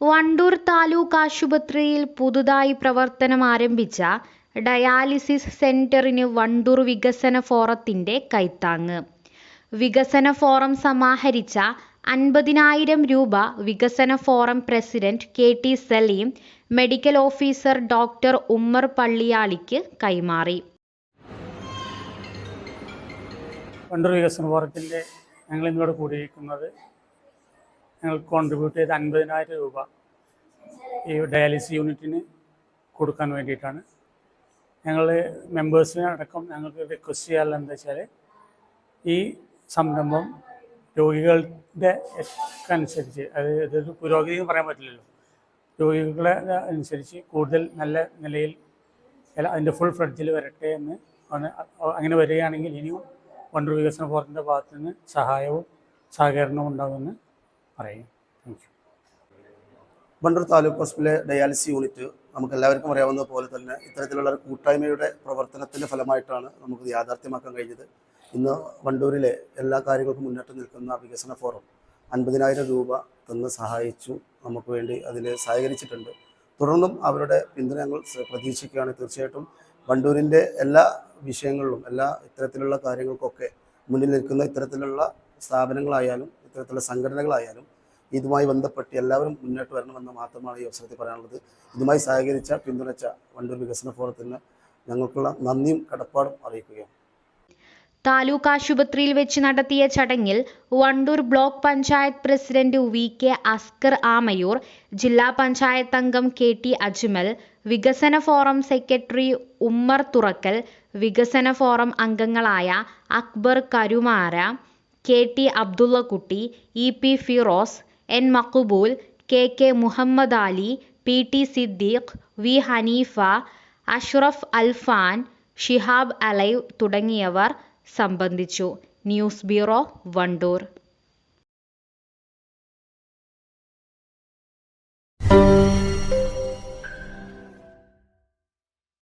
Wandoor taluk ആശുപത്രിയിൽ പുതുതായി പ്രവർത്തനം ആരംഭിച്ച ഡയാലിസിസ് സെന്ററിന് വണ്ടൂർ വികസന ഫോറത്തിന്റെ കൈത്താങ്ങ്. വികസന ഫോറം സമാഹരിച്ച അൻപതിനായിരം രൂപ വികസന forum president K T Saleem medical officer doctor Ummer പള്ളിയാളിക്ക് കൈമാറി. വണ്ടൂർ വികസന ഫോറത്തിന്റെ ഞങ്ങൾ ഇന്നിവിടെ കൂടിയിരിക്കുന്നത് ഞങ്ങൾ കോൺട്രിബ്യൂട്ട് ചെയ്ത അൻപതിനായിരം രൂപ ഈ ഡയാലിസിസ് യൂണിറ്റിന് കൊടുക്കാൻ വേണ്ടിയിട്ടാണ്. ഞങ്ങൾ മെമ്പേഴ്സിനെ അടക്കം ഞങ്ങൾക്ക് റിക്വസ്റ്റ് ചെയ്യാറുള്ളത് എന്താ വെച്ചാൽ ഈ സംരംഭം രോഗികളുടെ അനുസരിച്ച് അതായത് ഇതൊരു പുരോഗതി എന്ന് പറയാൻ പറ്റില്ലല്ലോ. രോഗികളെ അനുസരിച്ച് കൂടുതൽ നല്ല നിലയിൽ അതിന്റെ ഫുൾ ഫ്ലഡ്ജിൽ വരട്ടെ എന്ന് അങ്ങനെ വരികയാണെങ്കിൽ ഇനിയും വണ്ടർ വികസന ഫോറത്തിന്റെ ഭാഗത്തു നിന്ന് സഹായവും സഹകരണവും ഉണ്ടാകുമെന്ന് പറയും. താങ്ക് യു വണ്ടൂർ താലൂക്ക് ഹോസ്പിറ്റലിലെ ഡയാലിസിസ് യൂണിറ്റ് നമുക്ക് എല്ലാവർക്കും അറിയാവുന്ന പോലെ തന്നെ ഇത്തരത്തിലുള്ള ഒരു കൂട്ടായ്മയുടെ പ്രവർത്തനത്തിന്റെ ഫലമായിട്ടാണ് നമുക്ക് യാഥാർത്ഥ്യമാക്കാൻ കഴിഞ്ഞത്. ഇന്ന് വണ്ടൂരിലെ എല്ലാ കാര്യങ്ങൾക്കും മുന്നോട്ട് നിൽക്കുന്ന വികസന ഫോറം അൻപതിനായിരം രൂപ തന്ന് സഹായിച്ചു. നമുക്ക് വേണ്ടി അതിൽ സഹകരിച്ചിട്ടുണ്ട്. തുടർന്നും അവരുടെ പിന്തുണ ഞങ്ങൾ പ്രതീക്ഷിക്കുകയാണ്. തീർച്ചയായിട്ടും വണ്ടൂരിന്റെ എല്ലാ വിഷയങ്ങളിലും എല്ലാ ഇത്തരത്തിലുള്ള കാര്യങ്ങൾക്കൊക്കെ മുന്നിൽ നിൽക്കുന്ന ഇത്തരത്തിലുള്ള സ്ഥാപനങ്ങളായാലും ഇത്തരത്തിലുള്ള സംഘടനകളായാലും ഇതുമായി ബന്ധപ്പെട്ട് എല്ലാവരും മുന്നോട്ട് വരണമെന്ന് മാത്രമാണ് ഈ അവസരത്തിൽ പറയാനുള്ളത്. ഇതുമായി സഹകരിച്ച പിന്തുണച്ച വണ്ടൂർ വികസന ഫോറത്തിന് ഞങ്ങൾക്കുള്ള നന്ദിയും കടപ്പാടും അറിയിക്കുകയാണ്. താലൂക്ക് ആശുപത്രിയിൽ വെച്ച് നടത്തിയ ചടങ്ങിൽ Wandoor block panchayat president V K Askar Amayur ജില്ലാ പഞ്ചായത്ത് അംഗം കെ ടി അജ്മൽ വികസന ഫോറം സെക്രട്ടറി ഉമ്മർ തുറക്കൽ വികസന ഫോറം അംഗങ്ങളായ Akbar Karumara K T Abdullakutty E P Firoz N Maqbool K K Muhammad Ali P T Siddique V Haneefa Ashraf Alfan Shihab alive തുടങ്ങിയവർ സംബന്ധിച്ചു. News bureau Wandoor.